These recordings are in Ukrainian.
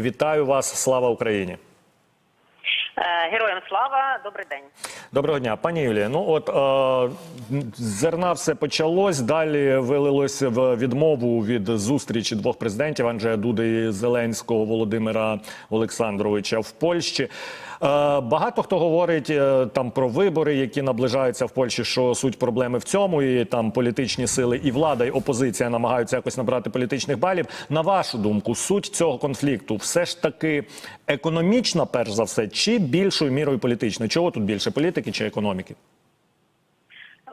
Вітаю вас! Слава Україні! Е, Героям слава, добрий день. Доброго дня, пані Юлія. Ну от е, зерна все почалось. Далі вилилось в відмову від зустрічі двох президентів Анджея Дуди і Зеленського Володимира Олександровича в Польщі. Е, багато хто говорить е, там про вибори, які наближаються в Польщі, що суть проблеми в цьому, і там політичні сили, і влада, і опозиція намагаються якось набрати політичних балів. На вашу думку, суть цього конфлікту все ж таки економічна, перш за все, чи більшою мірою політична? Чого тут більше політики чи економіки?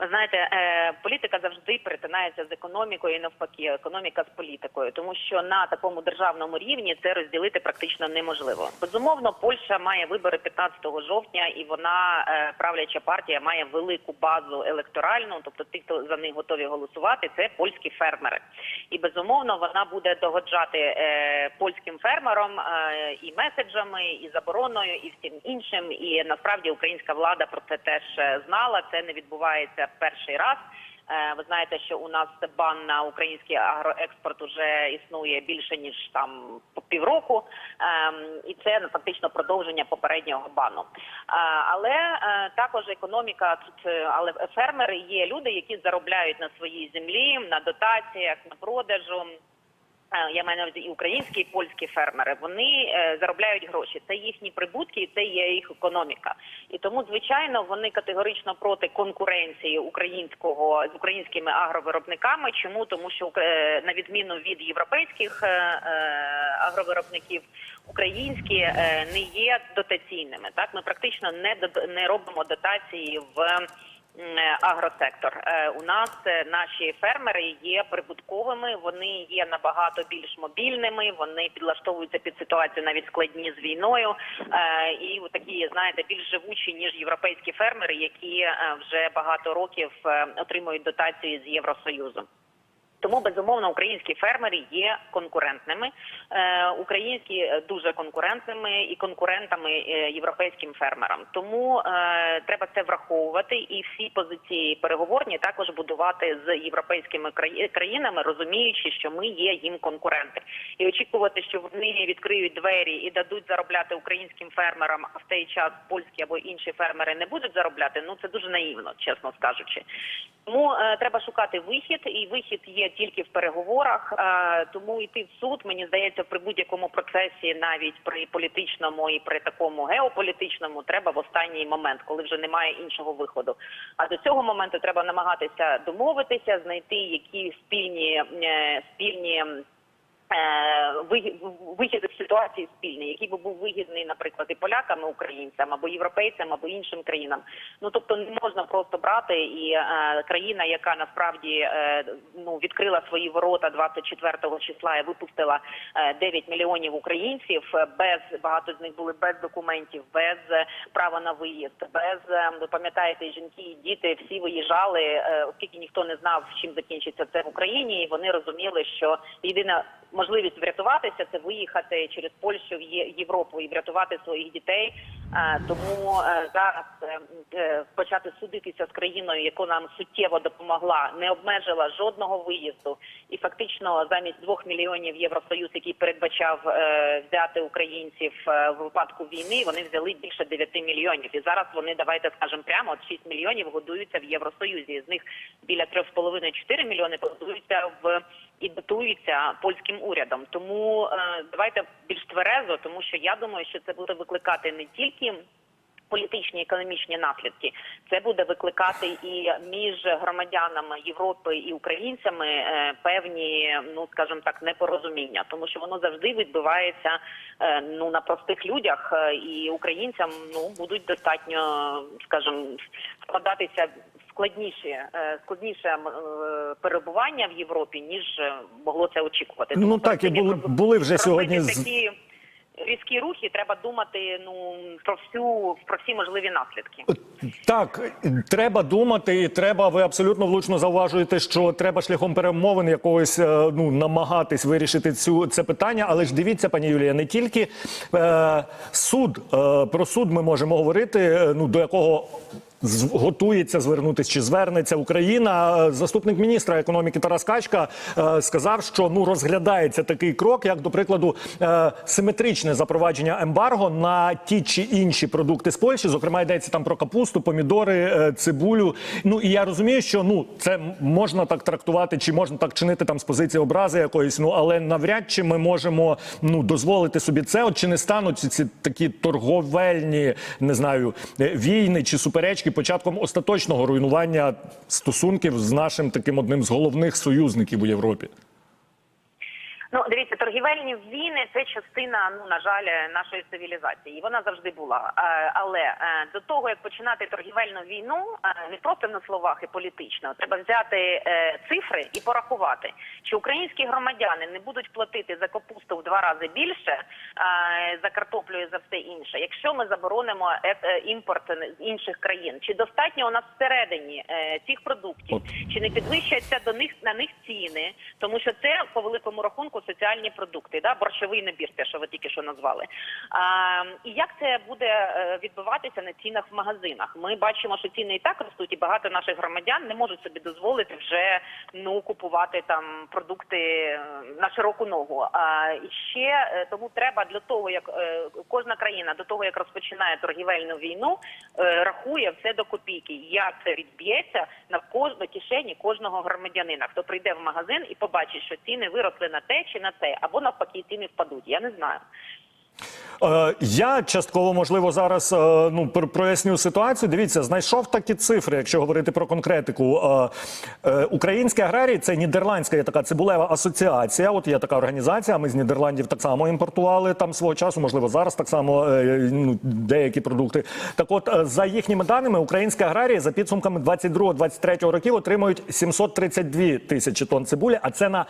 Знаєте, е, політика завжди перетинається з економікою і навпаки, економіка з політикою, тому що на такому державному рівні це розділити практично неможливо. Безумовно, Польща має вибори 15 жовтня, і вона е, правляча партія має велику базу електоральну, тобто ті, хто за них готові голосувати, це польські фермери. І безумовно вона буде догоджати е, польським фермерам і меседжами, і забороною, і всім іншим. І насправді українська влада про це теж знала. Це не відбувається перший раз. Е, Ви знаєте, що у нас бан на український агроекспорт уже існує більше ніж там півроку, Ем, і це фактично продовження попереднього бану. Е, Але е, також економіка тут, але фермери є люди, які заробляють на своїй землі, на дотаціях, на продажу. Я маю на увазі і українські, і польські фермери. Вони е, заробляють гроші. Це їхні прибутки, це є їх економіка. І тому, звичайно, вони категорично проти конкуренції українського з українськими агровиробниками. Чому тому, що е, на відміну від європейських е, агровиробників, українські не є дотаційними. Так ми практично не не робимо дотації в. Е, Агросектор Е, у нас е, наші фермери є прибутковими. Вони є набагато більш мобільними. Вони підлаштовуються під ситуацію навіть складні з війною, і такі знаєте більш живучі ніж європейські фермери, які вже багато років отримують дотації з Євросоюзу. Тому безумовно українські фермери є конкурентними, е, українські е, дуже конкурентними і конкурентами е, європейським фермерам. Тому треба це враховувати і всі позиції переговорні також будувати з європейськими країнами, розуміючи, що ми є їм конкуренти, і очікувати, що вони відкриють двері і дадуть заробляти українським фермерам, а в той час польські або інші фермери не будуть заробляти. Ну це дуже наївно, чесно скажучи. Тому треба шукати вихід, і вихід є тільки в переговорах. Е, тому йти в суд, мені здається, при будь-якому процесі, навіть при політичному і при такому геополітичному, треба в останній момент, коли вже немає іншого виходу. А до цього моменту треба намагатися домовитися, знайти які спільні е, спільні. Е, Вихід з ситуації спільний, який би був вигідний, наприклад, і полякам, і українцям, або європейцям, або іншим країнам. Ну тобто не можна просто брати і е, країна, яка насправді е, ну відкрила свої ворота 24 числа і випустила е, 9 мільйонів українців е, без багато з них були без документів, без е, права на виїзд, без е, ви пам'ятаєте, жінки і діти всі виїжджали, е, оскільки ніхто не знав, чим закінчиться це в Україні, і вони розуміли, що єдина можливість врятуватися це виїхати через Польщу в Європу і врятувати своїх дітей. Е, Тому е, зараз е, почати судитися з країною, яка нам суттєво допомогла, не обмежила жодного виїзду, і фактично замість двох мільйонів євросоюз, який передбачав взяти українців в випадку війни, вони взяли більше 9 мільйонів. І зараз вони давайте скажемо прямо 6 мільйонів годуються в Євросоюзі. З них біля 3,5-4 мільйони годуються в і дотуються польським урядом. Тому давайте більш тверезо, тому що я думаю, що це буде викликати не тільки. Політичні економічні наслідки це буде викликати і між громадянами Європи і українцями е, певні, ну скажімо так, непорозуміння, тому що воно завжди відбувається е, ну на простих людях, е, і українцям ну будуть достатньо, скажімо, складатися складніше, складніше перебування в Європі, ніж могло це очікувати. Ну, так, і були- були вже сьогодні такі різкі рухи. Треба думати ну про всю про всі можливі наслідки. Так, треба думати, і треба. Ви абсолютно влучно зауважуєте, що треба шляхом перемовин якогось е, ну намагатись вирішити цю це питання. Але ж дивіться, пані Юлія, не тільки е, суд е, про суд ми можемо говорити. е, Ну до якого готується звернутися чи звернеться Україна. Е, Заступник міністра економіки Тарас Качка е, сказав, що ну розглядається такий крок, як до прикладу, е, симетричне запровадження ембарго на ті чи інші продукти з Польщі. Зокрема, йдеться там про капусту, помідори, цибулю. Ну і я розумію, що ну це можна так трактувати, чи можна так чинити там з позиції образи якоїсь. Ну але навряд чи ми можемо ну дозволити собі це. От чи не стануть ці, такі торговельні, не знаю, війни чи суперечки початком остаточного руйнування стосунків з нашим таким одним з головних союзників у Європі? Ну, дивіться, торгівельні війни це частина, ну на жаль, нашої цивілізації. І вона завжди була. Е, Але е, до того як починати торгівельну війну, е, не просто на словах і політично, треба взяти цифри і порахувати, чи українські громадяни не будуть платити за капусту в два рази більше е, за картоплю і за все інше, якщо ми заборонимо е, е, імпорт з інших країн. Чи достатньо у нас всередині цих продуктів, От. чи не підвищуються до них на них ціни, тому що це по великому рахунку соціальні продукти, да борщовий набір, те, що ви тільки що назвали. А, і як це буде відбуватися на цінах в магазинах? Ми бачимо, що ціни і так ростуть, і багато наших громадян не можуть собі дозволити вже ну купувати там продукти на широку ногу. А і ще е, тому треба для того, як е, кожна країна до того, як розпочинає торгівельну війну, е, рахує все до копійки. Як це відб'ється на кожну кишені кожного громадянина, хто прийде в магазин і побачить, що ціни виросли на те чи на те, або навпаки ціни впадуть. Я не знаю. Е, я частково можливо зараз е, ну проясню ситуацію. Дивіться, знайшов такі цифри, якщо говорити про конкретику. Е, Українські аграрії це нідерландська є така цибулева асоціація. От є така організація. Ми з Нідерландів так само імпортували там свого часу. Можливо, зараз так само ну, деякі продукти. Так, от за їхніми даними, українські аграрії за підсумками 22-23 років отримують 732 тисячі тонн цибулі, а це на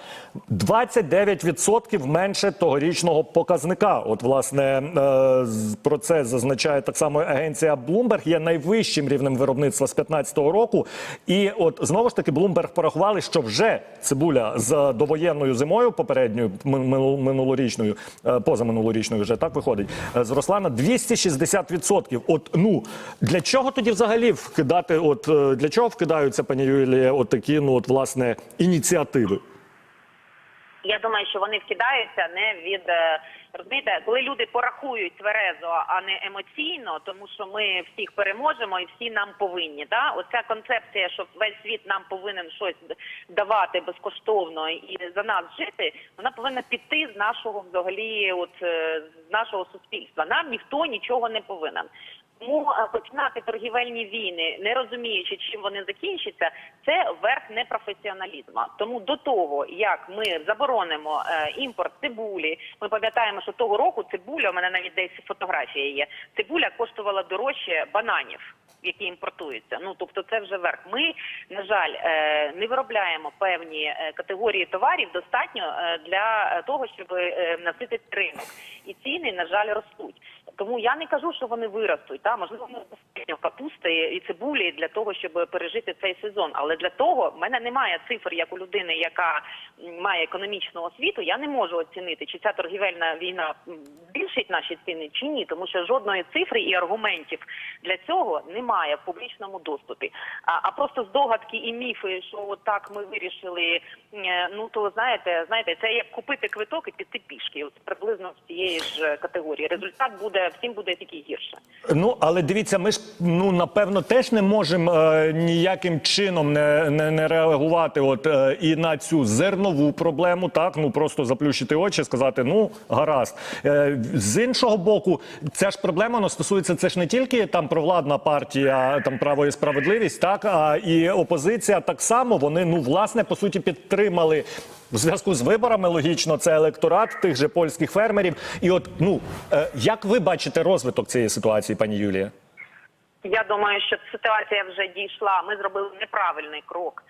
29% менше тогорічного показника. От власне е, про це зазначає так само агенція Bloomberg, є найвищим рівнем виробництва з 2015 року. І от знову ж таки Bloomberg порахували, що вже цибуля з довоєнною зимою, попередньою минулорічною, е, позаминулорічною вже так виходить, е, зросла на 260%. От ну для чого тоді взагалі вкидати? От для чого вкидаються, пані Юлія, от такі ну от власне ініціативи? Я думаю, що вони вкидаються не від е, розумієте, коли люди порахують тверезо, а не емоційно, тому що ми всіх переможемо і всі нам повинні. Да? Оця концепція, що весь світ нам повинен щось давати безкоштовно і за нас жити, вона повинна піти з нашого взагалі, от е, з нашого суспільства. Нам ніхто нічого не повинен. Тому е, починати торгівельні війни, не розуміючи, чим вони закінчаться, це верх непрофесіоналізму. Тому до того, як ми заборонимо е, імпорт цибулі, ми пам'ятаємо, що того року цибуля, у мене навіть десь фотографія є. Цибуля коштувала дорожче бананів, які імпортуються. Ну тобто, це вже верх. Ми на жаль е, не виробляємо певні категорії товарів достатньо для того, щоб наситити ринок, і ціни на жаль ростуть. Тому я не кажу, що вони виростуть. Та можливо, достатньо капусти і цибулі для того, щоб пережити цей сезон. Але для того в мене немає цифр, як у людини, яка має економічну освіту. Я не можу оцінити, чи ця торгівельна війна збільшить наші ціни чи ні, тому що жодної цифри і аргументів для цього немає в публічному доступі. А, а просто здогадки і міфи, що так ми вирішили. е, Ну то знаєте, знаєте, це як купити квиток і піти пішки. От приблизно з цієї ж категорії. Результат буде всім буде тільки гірше. Ну але дивіться, ми ж ну напевно теж не можемо е, ніяким чином не, не, не реагувати. От е, і на цю зернову проблему, так ну просто заплющити очі, сказати, ну гаразд. Е, з іншого боку, ця ж проблема вона стосується це ж не тільки там провладна партія, там право і справедливість, так а і опозиція так само. Вони ну власне по суті підтримали. В зв'язку з виборами логічно це електорат тих же польських фермерів. І от ну е, як ви бачите розвиток цієї ситуації, пані Юлія? Я думаю, що ситуація вже дійшла. Ми зробили неправильний крок,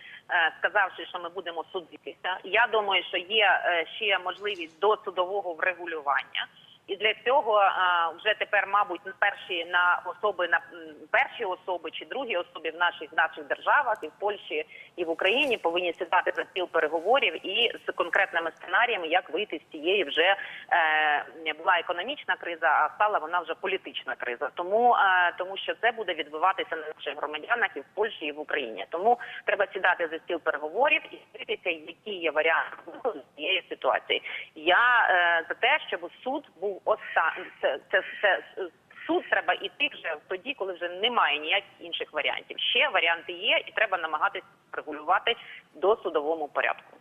сказавши, що ми будемо судитися. Я думаю, що є е, ще можливість до судового врегулювання. І для цього вже тепер, мабуть, перші на особи на перші особи чи другі особи в наших наших державах і в Польщі і в Україні повинні сідати за стіл переговорів і з конкретними сценаріями, як вийти з цієї вже е, була економічна криза, а стала вона вже політична криза. Тому е, тому що це буде відбуватися на наших громадянах і в Польщі, і в Україні. Тому треба сідати за стіл переговорів і дивитися, які є варіанти з цієї ситуації. Я е, за те, щоб суд був останній. Це, це, це суд треба іти вже тоді, коли вже немає ніяких інших варіантів. Ще варіанти є, і треба намагатися регулювати до судовому порядку.